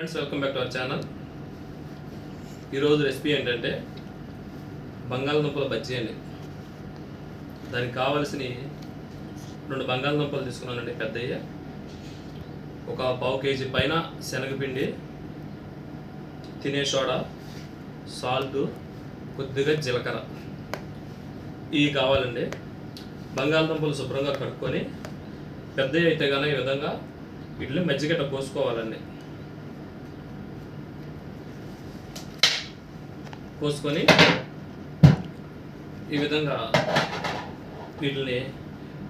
Friends welcome back to our channel ఈరోజు recipe ఏంటంటే బంగాళదుంపల బజ్జీ అండి. దానికి కావలసిన రెండు బంగాళదుంపలు తీసుకున్నానండి పెద్దయ్య. ఒక పావు కేజీ పైన శనగపిండి తినే సోడా సాల్ట్ కొద్దిగా జీలకర్ర. ఇవి కావాలండి. బంగాళదుంపలు శుభ్రంగా కడుక్కొని పెద్దవి అయితే కానీ ఈ విధంగా వీటిని మజ్జిగట్ట పోసుకోవాలండి పోసుకొని ఈ విధంగా వీటిని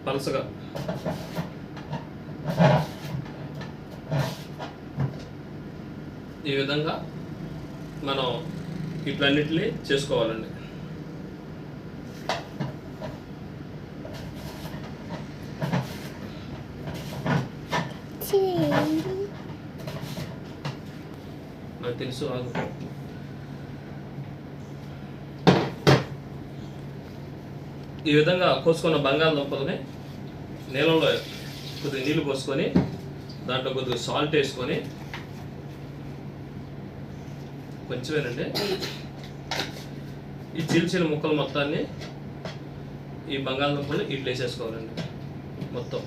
పలసగా ఈ విధంగా మనం ఇట్లన్నిటిని చేసుకోవాలండి. నాకు తెలుసు ఆగు. ఈ విధంగా కోసుకున్న బంగాళదుంపలని నీళ్ళలో కొద్దిగా నీళ్ళు పోసుకొని దాంట్లో కొద్దిగా సాల్ట్ వేసుకొని కొంచెమేనండి. ఈ చిన్న ముక్కలు మొత్తాన్ని ఈ బంగాళదుంపలు ఇట్లా వేసేసుకోవాలండి మొత్తం.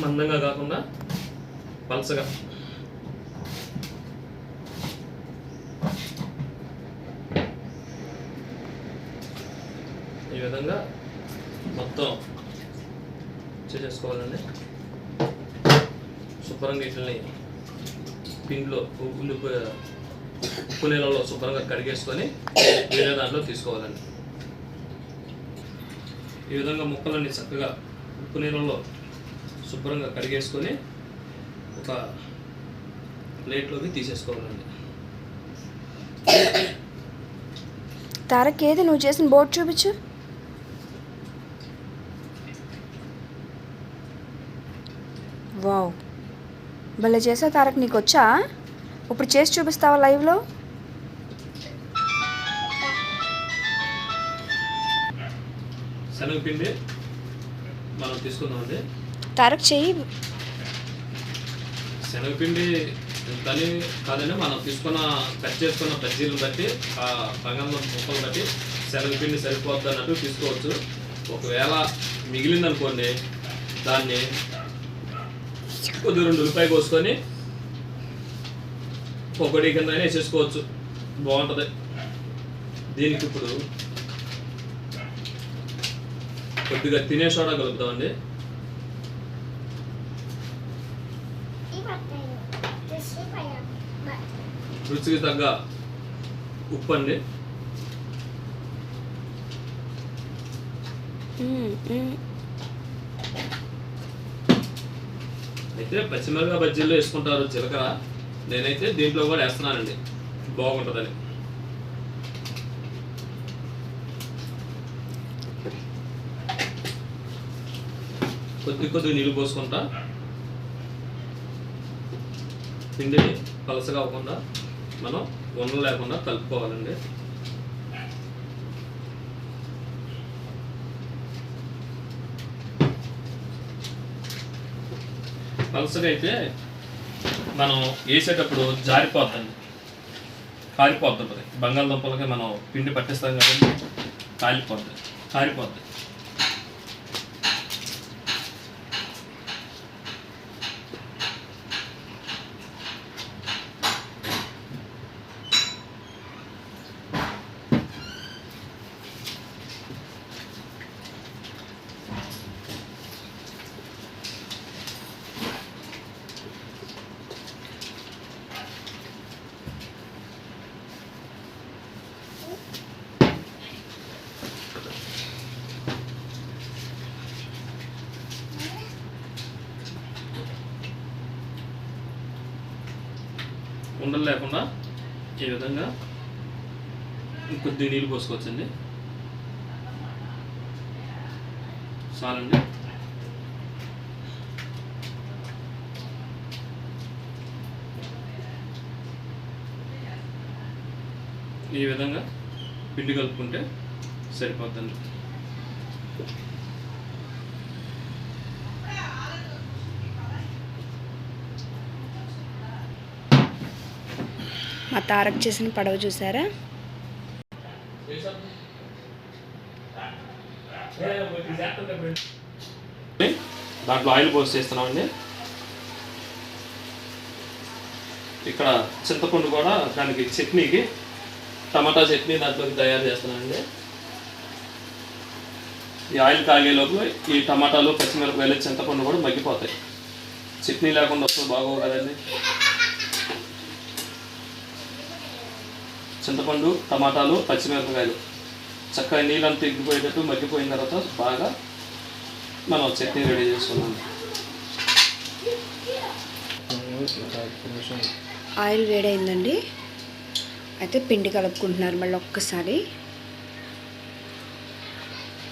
మందంగా కాకుండా పలసగా ఈ విధంగా మొత్తం చేసేసుకోవాలండి. శుభ్రంగా వీటిని పిండిలో ఉల్లిపో ఉప్పు నీళ్ళలో శుభ్రంగా కడిగేసుకొని వేరే దాంట్లో తీసుకోవాలండి. ఈ విధంగా ముక్కలన్నీ చక్కగా ఉప్పు నీళ్ళలో శుభ్రంగా కడిగేసుకొని ఒక ప్లేట్లోకి తీసేసుకోవాలండి. తారక్ ఏది నువ్వు చేసిన బోర్డు చూపించు. వావ్. భలే చేసా తారక్ నీకు వచ్చా? ఇప్పుడు చేసి చూపిస్తావా లైవ్లో? శనగపిండి మనం తీసుకుందామండి. తారక్ చెయ్యి శనగపిండి ఎంతని కాదని మనం తీసుకున్న కట్ చేసుకున్న బజ్జీలను బట్టి ఆ బంగాళం ముక్కలు బట్టి శనగపిండి సరిపోద్ది అన్నట్టు తీసుకోవచ్చు. ఒకవేళ మిగిలిందనుకోండి దాన్ని కొద్ది రెండు ఉల్లిపాయ కోసుకొని పొగడి కింద వేసేసుకోవచ్చు. బాగుంటుంది. దీనికి ఇప్పుడు కొద్దిగా తినే సోడా కలుపుతామండి రుచికి తగ్గ ఉప్పు అండి. అయితే పచ్చిమిరపకాయ బజ్జీల్లో వేసుకుంటారు జీలకర్ర. నేనైతే దీంట్లో కూడా వేస్తున్నానండి. బాగుంటుందని. కొద్ది కొద్ది నీళ్ళు పోసుకుంటా. పిండిని పలసగా అవ్వకుండా. మనం ఉన్న లేకుండా కలుపుకోవాలండి. పలసగా అయితే మనం వేసేటప్పుడు జారిపోద్దండి. కారిపోతుంటుంది బంగాళదుంపలకి మనం పిండి పట్టిస్తాం కదండి కాలిపోద్ది కారిపోద్ది ఉండలు లేకుండా ఈ విధంగా కొద్ది నీళ్ళు పోసుకోవచ్చండి. చాలండి. ఈ విధంగా పిండి కలుపుకుంటే సరిపోతుంది మా తారక్ చేసిన పడవ చూసారా? దాంట్లో ఆయిల్ పోసి చేస్తున్నామండి. ఇక్కడ చింతపండు కూడా దానికి చట్నీకి టమాటా చట్నీ దాంట్లోకి తయారు చేస్తున్నానండి ఈ ఆయిల్ కాగేలోపు ఈ టమాటాలు పచ్చిమిరపకాయలు చింతపండు కూడా మగ్గిపోతాయి. చట్నీ లేకుండా వస్తే బాగోవు కదండి. చింతపండు టమాటాలు పచ్చిమిరపకాయలు. చక్కగా నీళ్ళంతా ఇగ్గిపోయేటట్టు మగ్గిపోయిన తర్వాత బాగా మనం చట్నీ రెడీ చేసుకున్నాం. ఆయిల్ వేడైందండి. అయితే పిండి కలుపుకుంటున్నారు మళ్ళీ ఒక్కసారి.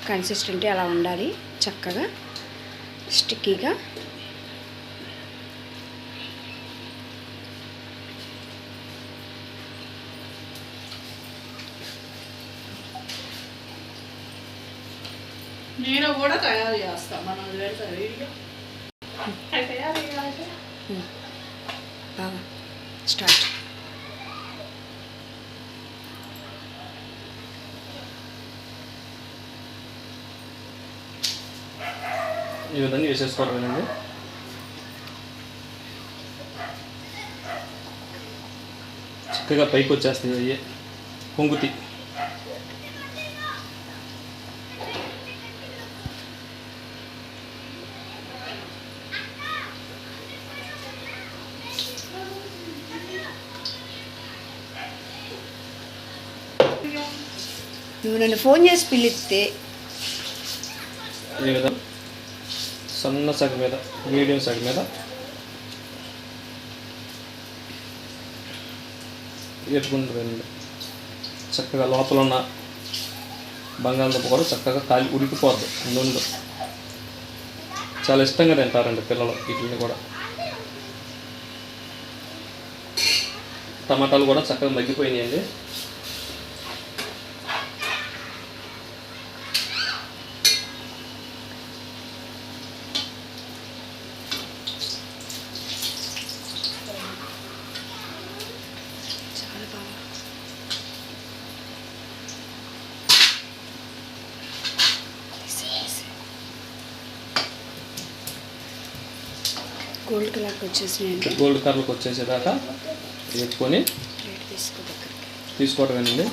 కన్సిస్టెంటీ అలా ఉండాలి చక్కగా. స్టిక్కీగా నేను కూడా తయారు చేస్తా మనం పెడతా వీడియో తయారు చేయాలి బాగా. స్టార్ట్. ఈ విధంగా వేసేసుకోవడమేనండి చక్కగా పైకి వచ్చేస్తాయి అయ్యే. పొంగుతి నువ్వు నన్ను ఫోన్ చేసి పిలిస్తే ఈ విధంగా సన్న సగ మీద మీడియం సగ మీద వేపుకుంటుందండి చక్కగా లోపల ఉన్న బంగాళదుంప కూడా చక్కగా కాలి ఉడికిపోద్ది నుండు చాలా ఇష్టంగా తింటారండి పిల్లలు వీటిని కూడా టమాటాలు కూడా చక్కగా మగ్గిపోయినాయండి చాలా బాగా గోల్డ్ కలర్కి వచ్చేసినాయండి గోల్డ్ కలర్కి వచ్చేసేదాకా దగ్గరికి. తీసుకోవటమేనండి.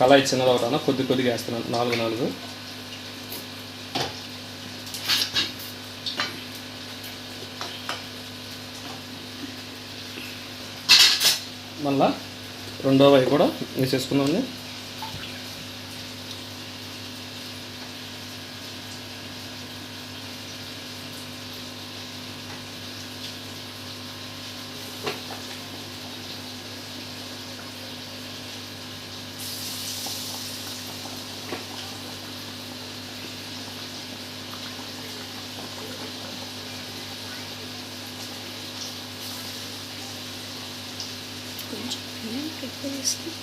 కళాయి చిన్నది ఒకటన కొద్ది కొద్దిగా వేస్తున్నాను. నాలుగు నాలుగు. మళ్ళా రెండో వై కూడా వేసేసుకుందామండి. కొంచెం నేను ఎక్కువ వేస్తాను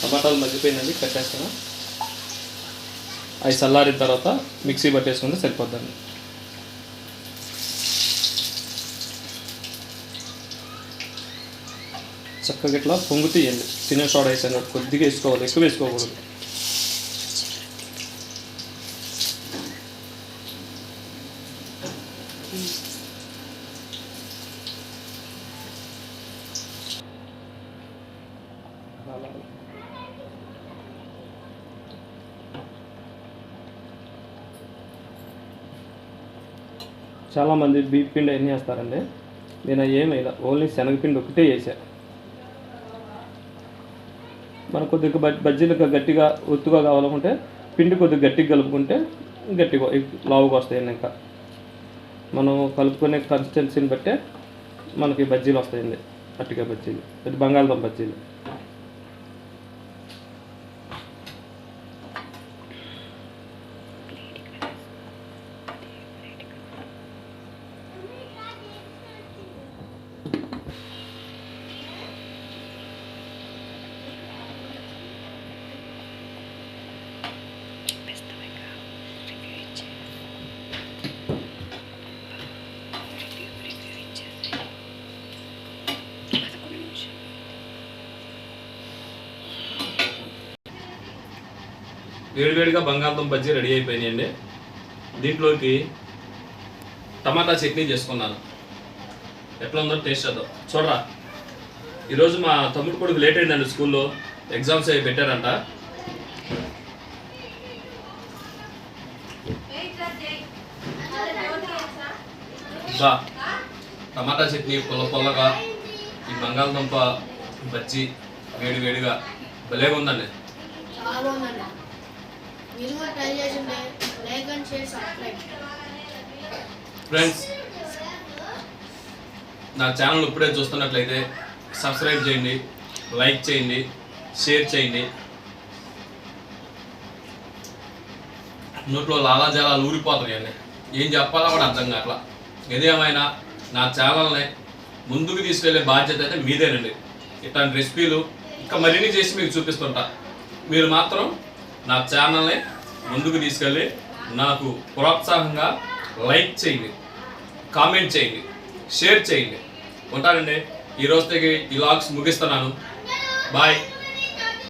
టమాటాలు మగ్గిపోయిందండి కట్టేస్తాను అవి చల్లారిన తర్వాత మిక్సీ పట్టేసుకుంటే సరిపోద్దండి. చక్కగా ఇట్లా పొంగు తీయండి. తినే సోడా వేసాను కొద్దిగా వేసుకోవాలి ఎక్కువ వేసుకోకూడదు. చాలామంది బీప్ పిండి ఎన్ని వేస్తారండి నేను అవి ఏమి ఓన్లీ శనగపిండి ఒకటే చేశాను మనకు కొద్దిగా బజ్జీలు బజ్జీలకు గట్టిగా ఒత్తుగా కావాలనుకుంటే పిండి కొద్దిగా గట్టిగా కలుపుకుంటే గట్టిగా లావుగా వస్తాయండి ఇంకా. మనం కలుపుకునే కన్సిస్టెన్సీని బట్టే మనకి బజ్జీలు వస్తాయండి. అట్టిగా బజ్జీలు బంగాళదుంప బజ్జీలు. వేడివేడిగా బంగాళదుంప బజ్జీ రెడీ అయిపోయినాయండి. దీంట్లోకి టమాటా చట్నీ చేసుకున్నాను. ఎట్లా ఉందో టేస్ట్ చేద్దాం. చూడరా ఈరోజు మా తమ్ముడు కొడుకు లేట్ అయిందండి స్కూల్లో ఎగ్జామ్స్ అవి పెట్టారంట. బా టమాటా చట్నీ పుల్ల పుల్లగా ఈ బంగాళదుంప బజ్జీ వేడి వేడిగా భలేగా ఉందండి మీరు కూడా ట్రై చేసిండే like and share subscribe friends నా ఛానల్ ఇప్పుడే చూస్తున్నట్లయితే సబ్స్క్రైబ్ చేయండి లైక్ చేయండి షేర్ చేయండి. నోట్లో లాలాజలాలు ఊరిపోతున్నాయండి ఏం చెప్పాలో కూడా అర్థం కావట్లా ఏదేమైనా నా ఛానల్ని ముందుకు తీసుకెళ్ళే బాధ్యత అయితే మీదేనండి. ఇట్లాంటి రెసిపీలు ఇంకా మరిన్ని చేసి మీకు చూపిస్తుంటా. మీరు మాత్రం నా ఛానల్ని ముందుకు తీసుకెళ్ళి నాకు ప్రోత్సాహంగా లైక్ చేయండి కామెంట్ చేయండి షేర్ చేయండి. ఉంటానండి. ఈ రోజుకి ఈ లాగ్స్ ముగిస్తున్నాను. బాయ్.